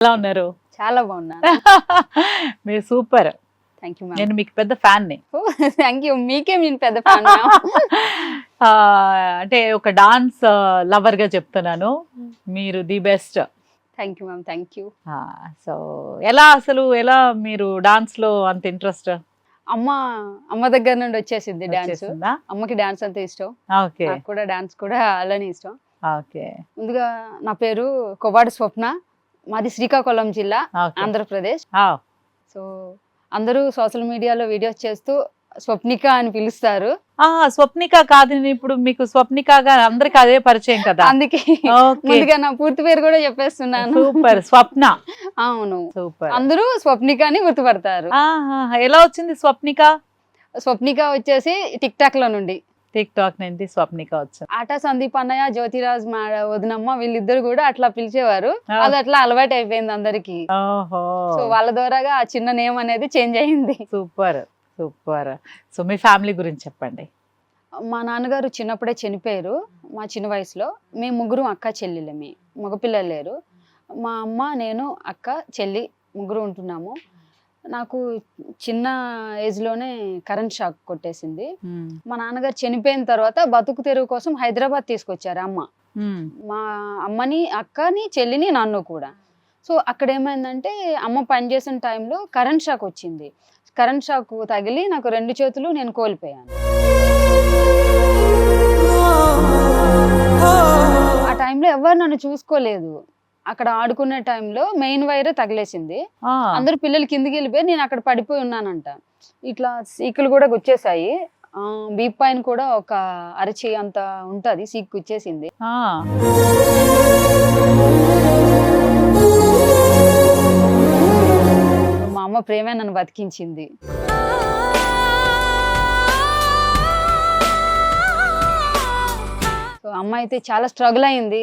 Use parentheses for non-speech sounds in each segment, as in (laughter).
ఎలా ఉన్నారు? చాలా బాగున్నాను. (laughs) మీరు సూపర్. థ్యాంక్ యూ నేను మీకు పెద్ద ఫ్యాన్ని థ్యాంక్ యూ మీకే నేను పెద్ద ఫ్యాన్ (laughs) అంటే ఒక డాన్స్ లవర్గా చెప్తున్నాను. మీరు the best. Thank you ma'am thank you so ఎలా అసలు ఎలా మీరు డాన్స్లో అంత ఇంట్రెస్ట్? అమ్మ అమ్మ దగ్గర నుండి వచ్చేసింది డాన్స్. అమ్మకి డాన్స్ అంటే ఇష్టం. ఓకే. నాకు కూడా డాన్స్ కూడా అలానే ఇష్టం. ఓకే. ముందుగా నా పేరు కొవ్వాడు స్వప్న. మాది శ్రీకాకుళం జిల్లా ఆంధ్రప్రదేశ్. సో అందరూ సోషల్ మీడియాలో వీడియోస్ చేస్తూ స్వప్నిక అని పిలుస్తారు. స్వప్నిక కాదు నేను ఇప్పుడు మీకు స్వప్నికగా అందరికి అదే పరిచయం కదా. అందుకే ఓకే. ముందుగా నా పూర్తి పేరు కూడా చెప్పేస్తున్నాను. సూపర్ స్వప్న. అవును. సూపర్. అందరూ స్వప్నిక అని గుర్తుపడతారు. ఎలా వచ్చింది స్వప్నిక? స్వప్నిక వచ్చేసి టిక్ టాక్లో నుండి. టిక్ టాక్ నుండి స్వప్నిక వచ్చింది. ఆటా సందీప్ అన్నయ్య జ్యోతిరాజ్ వదినమ్మ వీళ్ళిద్దరు కూడా అట్లా పిలిచేవారు. అది అట్లా అలవాటు అయిపోయింది అందరికి. సో వాళ్ళ ద్వారాగా ఆ చిన్న నేమ్ అనేది చేంజ్ అయింది. Super super. సో మీ ఫ్యామిలీ గురించి చెప్పండి. మా నాన్నగారు చిన్నప్పుడే చనిపోయారు మా చిన్న వయసులో. మేము ముగ్గురు అక్క చెల్లెలమే. మగపిల్లలు లేరు. మా అమ్మ నేను అక్క చెల్లి ముగ్గురు ఉంటున్నాము. నాకు చిన్న ఏజ్లోనే కరెంట్ షాక్ కొట్టేసింది. మా నాన్నగారు చనిపోయిన తర్వాత బతుకు తెరువు కోసం హైదరాబాద్ తీసుకొచ్చారు అమ్మ. మ్మ్. మా అమ్మని అక్కని చెల్లిని నన్ను కూడా. సో అక్కడ ఏమైందంటే అమ్మ పనిచేసిన టైంలో కరెంట్ షాక్ వచ్చింది. కరెంట్ షాక్ తగిలి నాకు రెండు చేతులు నేను కోల్పోయాను. ఆ టైంలో ఎవరు నన్ను చూసుకోలేదు. అక్కడ ఆడుకునే టైంలో మెయిన్ వైరే తగిలేసింది. అందరూ పిల్లలు కిందికి వెళ్ళిపోయి నేను అక్కడ పడిపోయి ఉన్నానంట. ఇట్లా సీకులు కూడా గుచ్చేసాయి బీప్ పైన కూడా ఒక అరచి అంత ఉంటది సీక్ గుచ్చేసింది. మా అమ్మ ప్రేమే నన్ను బతికించింది. అమ్మ అయితే చాలా స్ట్రగుల్ అయింది.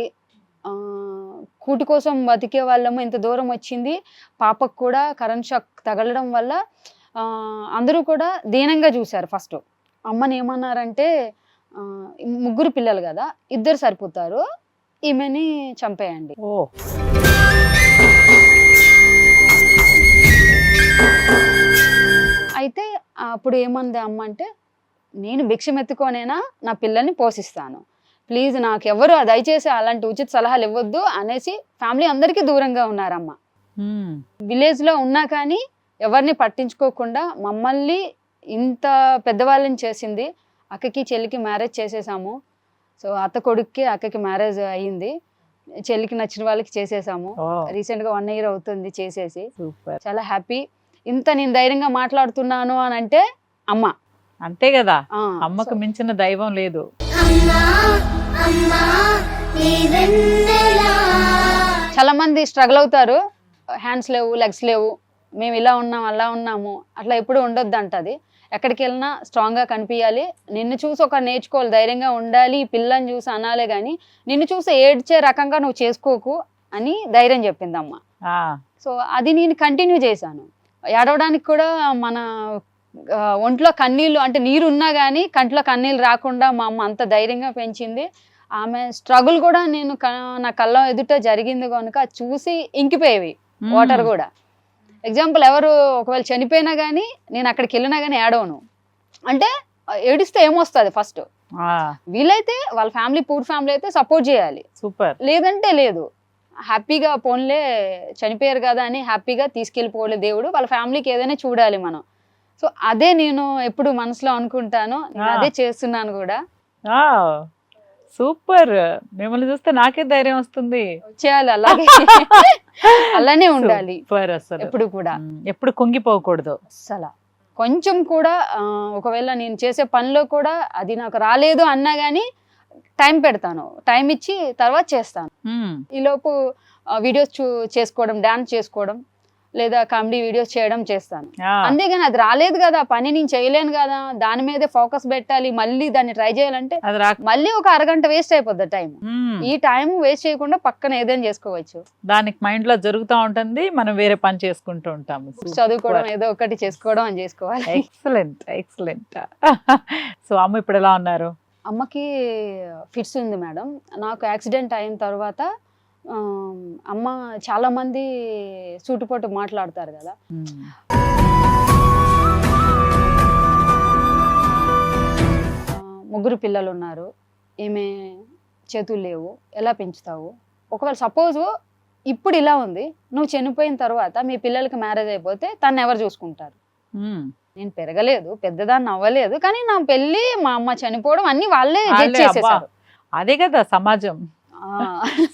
కూటి కోసం బతికే వాళ్ళము ఇంత దూరం వచ్చింది. పాపకు కూడా కరెంట్ షాక్ తగలడం వల్ల అందరూ కూడా దీనంగా చూశారు ఫస్ట్. అమ్మని ఏమన్నారంటే ముగ్గురు పిల్లలు కదా ఇద్దరు సరిపోతారు ఈమెని చంపేయండి. ఓ. అయితే అప్పుడు ఏమంది అమ్మ అంటే నేను భిక్షం ఎత్తుకోనేనా నా పిల్లల్ని పోషిస్తాను. ప్లీజ్ నాకు ఎవరు దయచేసి అలాంటి ఉచిత సలహాలు ఇవ్వద్దు అనేసి ఫ్యామిలీ అందరికీ దూరంగా ఉన్నారమ్మ. మ్మ్. విలేజ్లో ఉన్నా కానీ ఎవరిని పట్టించుకోకుండా మమ్మల్ని ఇంత పెద్దవాళ్ళని చేసింది అక్కకి చెల్లికి మ్యారేజ్ చేసేసాము. సో అత్త కొడుక్కి అక్కకి మ్యారేజ్ అయ్యింది. చెల్లికి నచ్చిన వాళ్ళకి చేసేసాము. ఓ. రీసెంట్గా వన్ ఇయర్ అవుతుంది చేసేసి. సూపర్. చాలా హ్యాపీ. ఇంత నేను ధైర్యంగా మాట్లాడుతున్నాను అని అంటే అమ్మ. అంతే కదా? అమ్మకు మించిన దైవం లేదు. చాలా మంది స్ట్రగుల్ అవుతారు. హ్యాండ్స్ లేవు లెగ్స్ లేవు. మేము ఇలా ఉన్నాం అలా ఉన్నాము. అట్లా ఎప్పుడు ఉండొద్దు అంటది ఎక్కడికి వెళ్ళినా స్ట్రాంగ్గా కనిపించాలి నిన్ను చూసి ఒక నేర్చుకోవాలి ధైర్యంగా ఉండాలి ఈ పిల్లని చూసి అనాలే కానీ నిన్ను చూసి ఏడ్చే రకంగా నువ్వు చేసుకోకు అని ధైర్యం చెప్పింది అమ్మ ఆ. సో అది నేను కంటిన్యూ చేశాను. ఏడవడానికి కూడా మన ఒంట్లో కన్నీళ్ళు అంటే నీరు ఉన్నా కానీ కంట్లో కన్నీళ్ళు రాకుండా మా అమ్మ అంత ధైర్యంగా పెంచింది. ఆమె స్ట్రగుల్ కూడా నేను నా కళ్ళ ఎదుట జరిగింది కనుక చూసి ఇంకిపోయేవి. వాటర్. కూడా. ఎగ్జాంపుల్ ఎవరు ఒకవేళ చనిపోయినా కానీ నేను అక్కడికి వెళ్ళినా కానీ ఏడవను అంటే ఏడిస్తే ఏమొస్తుంది ఫస్ట్. వీలైతే వాళ్ళ ఫ్యామిలీ పూర్ ఫ్యామిలీ అయితే సపోర్ట్ చేయాలి. సూపర్. లేదంటే లేదు. హ్యాపీగా పోన్లే చనిపోయారు కదా అని హ్యాపీగా తీసుకెళ్ళిపోలే దేవుడు. వాళ్ళ ఫ్యామిలీకి ఏదైనా చూడాలి మనం. సో అదే నేను ఎప్పుడు మనసులో అనుకుంటాను నేను. అదే చేస్తున్నాను కూడా. సూపర్! మిమ్మల్ని చూస్తే నాకే ధైర్యం వస్తుంది. చేయాలి అలాగే. (laughs) అలానే ఉండాలి. అసలు. ఎప్పుడు కూడా. ఎప్పుడు కుంగిపోకూడదు. అస్సలు కొంచెం కూడా ఒకవేళ నేను చేసే పనిలో కూడా అది నాకు రాలేదు అన్నా కానీ టైం పెడతాను. టైం ఇచ్చి తర్వాత చేస్తాను. ఈలోపు వీడియోస్ చూ చేసుకోవడం డాన్స్ చేసుకోవడం లేదా కామెడీ వీడియోస్ చేయడం చేస్తాను. అంతేగాని అది రాలేదు కదా పని నేను చేయలేను కదా దాని మీదే ఫోకస్ పెట్టాలి మళ్ళీ దాన్ని ట్రై చేయాలంటే మళ్ళీ ఒక అరగంట వేస్ట్ అయిపోద్ది టైం. ఈ టైం వేస్ట్ చేయకుండా పక్కన ఏదైనా చేసుకోవచ్చు. దానికి మైండ్లో జరుగుతూ ఉంటుంది మనం వేరే పని చేసుకుంటూ ఉంటాము. చదువుకోవడం ఏదో ఒకటి చేసుకోవడం అని చేసుకోవాలి. Excellent excellent. సో అమ్మ ఇప్పుడు ఎలా ఉన్నారు? అమ్మకి ఫిట్స్ ఉంది మేడం. నాకు యాక్సిడెంట్ అయిన తర్వాత అమ్మ చాలా మంది సూటుపోటు మాట్లాడతారు కదా. ముగ్గురు పిల్లలు ఉన్నారు. ఏమే చేతులు లేవు. ఎలా పెంచుతావు? ఒకవేళ సపోజ్ ఇప్పుడు ఇలా ఉంది నువ్వు చనిపోయిన తర్వాత మీ పిల్లలకి మ్యారేజ్ అయిపోతే తను ఎవరు చూసుకుంటారు. నేను పెరగలేదు పెద్దదాన్ని అవ్వలేదు కానీ నా పెళ్ళి మా అమ్మ చనిపోవడం అన్ని వాళ్ళే. చేసేసారు అదే కదా సమాజం.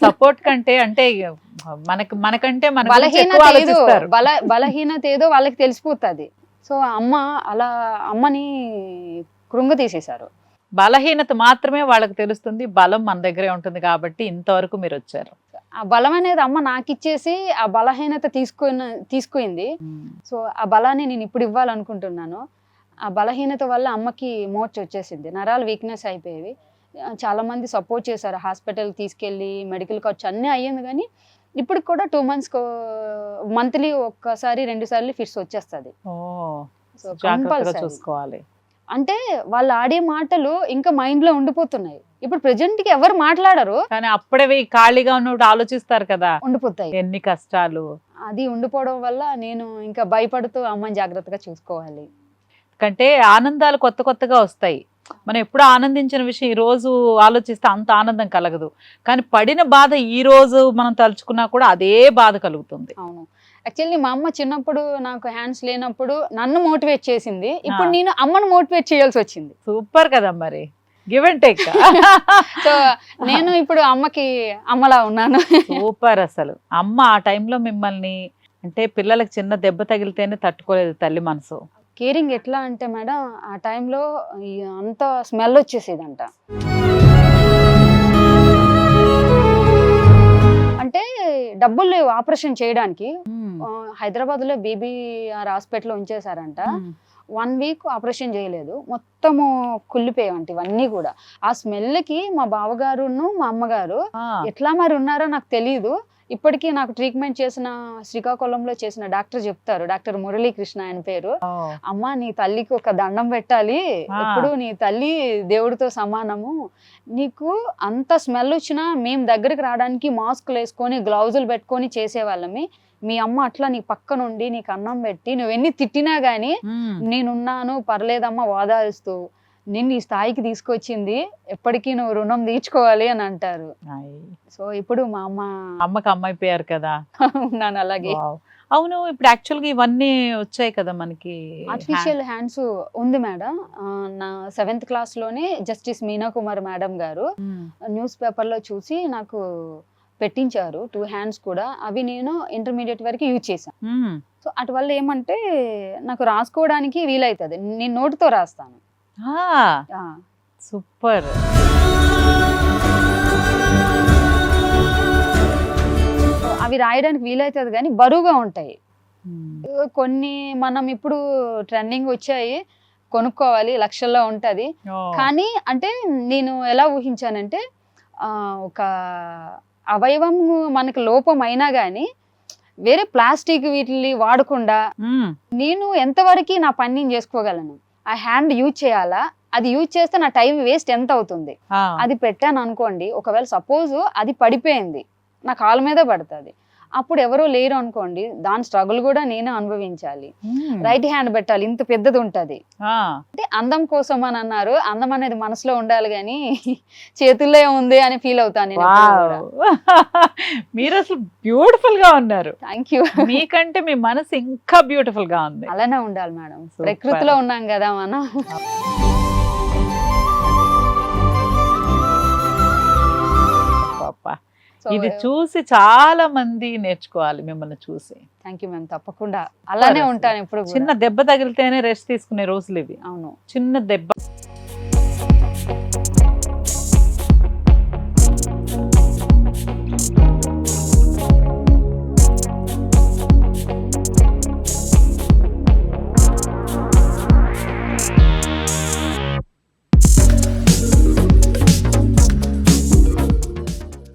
సపోర్ట్ కంటే అంటే మనకి మనకంటే మన బలహీనత ఏదో బల బలహీనత ఏదో వాళ్ళకి తెలిసిపోతుంది. సో అమ్మ అలా అమ్మని కృంగ తీసేశారు. బలహీనత మాత్రమే వాళ్ళకి తెలుస్తుంది బలం మన దగ్గరే ఉంటుంది కాబట్టి ఇంతవరకు మీరు వచ్చారు. ఆ బలం అనేది అమ్మ నాకు ఇచ్చేసి ఆ బలహీనత తీసుకున్న తీసుకుంది సో ఆ బలాన్ని నేను ఇప్పుడు ఇవ్వాలనుకుంటున్నాను. ఆ బలహీనత వల్ల అమ్మకి మోర్చ్ వచ్చేసింది. నరాలు వీక్నెస్ అయిపోయేవి. ఆ, చాలా మంది సపోర్ట్ చేశారు. హాస్పిటల్ తీసుకెళ్ళి మెడికల్ ఖర్చు అన్నీ అయ్యింది కానీ ఇప్పుడు కూడా టూ మంత్స్ మంత్లీ ఒక్కసారి రెండు సార్లు ఫిట్స్ వచ్చేస్తుంది. సో కంపల్సరీ చూసుకోవాలి. అంటే వాళ్ళు ఆడే మాటలు ఇంకా మైండ్లో ఉండిపోతున్నాయి. ఇప్పుడు ప్రెజెంట్కి ఎవరు మాట్లాడరు. కానీ అప్పుడే ఖాళీగా ఉన్నప్పుడు ఆలోచిస్తారు కదా. ఉండిపోతాయి. ఎన్ని కష్టాలు. అది ఉండిపోవడం వల్ల నేను ఇంకా భయపడుతూ అమ్మని జాగ్రత్తగా చూసుకోవాలి. కంటే ఆనందాలు కొత్త కొత్తగా వస్తాయి. మనం ఎప్పుడు ఆనందించిన విషయం ఈ రోజు ఆలోచిస్తే అంత ఆనందం కలగదు. కానీ పడిన బాధ ఈ రోజు మనం తలుచుకున్నా కూడా అదే బాధ కలుగుతుంది. అవును. యాక్చువల్లీ మా అమ్మ చిన్నప్పుడు నాకు హ్యాండ్స్ లేనప్పుడు నన్ను మోటివేట్ చేసింది. ఇప్పుడు. నేను అమ్మను మోటివేట్ చేయాల్సి వచ్చింది. సూపర్ కదా మరి. Give and take. (laughs) సో నేను ఇప్పుడు అమ్మకి అమ్మలా ఉన్నాను. సూపర్ అసలు. అమ్మ ఆ టైంలో మిమ్మల్ని అంటే పిల్లలకు చిన్న దెబ్బ తగిలితేనే తట్టుకోలేదు తల్లి మనసు. కేరింగ్ ఎట్లా అంటే మేడం ఆ టైంలో అంత స్మెల్ వచ్చేసేదంట. అంటే డబ్బులు లేవు ఆపరేషన్ చేయడానికి. హైదరాబాద్లో బీబీఆర్ హాస్పిటల్ ఉంచేశారంట. వన్ వీక్ ఆపరేషన్ చేయలేదు. మొత్తము కుళ్ళిపోయావంట ఇవన్నీ కూడా. ఆ స్మెల్కి మా బావగారును మా అమ్మగారు ఎట్లా మరి ఉన్నారో నాకు తెలియదు ఇప్పటికీ నాకు ట్రీట్మెంట్ చేసిన శ్రీకాకుళంలో చేసిన డాక్టర్ చెప్తారు. డాక్టర్ మురళీకృష్ణ ఆయన పేరు. అమ్మ నీ తల్లికి ఒక దండం పెట్టాలి. ఆ. ఎప్పుడు నీ తల్లి దేవుడితో సమానము. నీకు అంత స్మెల్ వచ్చినా మేము దగ్గరికి రావడానికి మాస్కులు వేసుకొని గ్లౌజులు పెట్టుకొని చేసేవాళ్ళమి. మీ అమ్మ అట్లా నీ పక్క నుండి నీకు అన్నం పెట్టి నువ్వు ఎన్ని తిట్టినా గానీ నేనున్నాను పర్లేదమ్మా వాదారుస్తూ నిన్ను ఈ స్థాయికి తీసుకొచ్చింది ఎప్పటికీ నువ్వు రుణం తీర్చుకోవాలి అని అంటారు. సో ఇప్పుడు మా అమ్మ అమ్మకి అమ్మైపోయారు కదా. (laughs) ఉన్నాను అలాగే. అవును ఇప్పుడు యాక్చువల్గా ఇవన్నీ వచ్చాయి కదా మనకి. ఆర్టిఫిషియల్ హ్యాండ్స్ ఉంది మేడం. నా seventh క్లాస్లోనే justice Meena Kumar madam garu. Um, news పేపర్లో చూసి నాకు పెట్టించారు టూ హ్యాండ్స్ కూడా. అవి నేను ఇంటర్మీడియట్ వరకు యూజ్ చేశాను. ఉమ్. సో అటు వల్ల ఏమంటే నాకు రాసుకోవడానికి వీలవుతుంది నేను నోటితో రాస్తాను. సూపర్. అవి రాయడానికి వీలవుతుంది కానీ బరువుగా ఉంటాయి. కొన్ని మనం ఇప్పుడు ట్రెండింగ్ వచ్చాయి కొనుక్కోవాలి లక్షల్లో ఉంటుంది. కానీ అంటే నేను ఎలా ఊహించానంటే ఆ, ఒక అవయవం మనకి లోపం అయినా కానీ వేరే ప్లాస్టిక్ వీటిని వాడకుండా నేను ఎంతవరకు నా పని నేను చేసుకోగలను? ఆ హ్యాండ్ యూజ్ చేయాలా? అది యూజ్ చేస్తే నా టైం వేస్ట్ ఎంత అవుతుంది? అది పెట్టాను అనుకోండి ఒకవేళ సపోజ్ అది పడిపోయింది నా కాళ్ళ మీద పడుతుంది. అప్పుడు ఎవరో లేరు అనుకోండి దాని స్ట్రగుల్ కూడా నేనే అనుభవించాలి. రైట్ హ్యాండ్ పెట్టాలి ఇంత పెద్దది ఉంటది. అంటే అందం కోసం అని అన్నారు అందం అనేది మనసులో ఉండాలి కానీ (laughs) చేతుల్లో ఉంది అని ఫీల్ అవుతాను. (laughs) మీరు అసలు బ్యూటిఫుల్గా ఉన్నారు. థ్యాంక్ యూ (laughs) మీకంటే మీ మనసు ఇంకా బ్యూటిఫుల్గా ఉంది. అలానే ఉండాలి మేడం. ప్రకృతిలో ఉన్నాం కదా మనం. ఇది చూసి చాలా మంది నేర్చుకోవాలి మిమ్మల్ని చూసి. థ్యాంక్ యూ మ్యామ్ తప్పకుండా. అలానే. ఉంటాను ఇప్పుడు చిన్న దెబ్బ తగిలితేనే రెస్ట్ తీసుకునే రోజులు ఇవి. అవును. చిన్న దెబ్బ.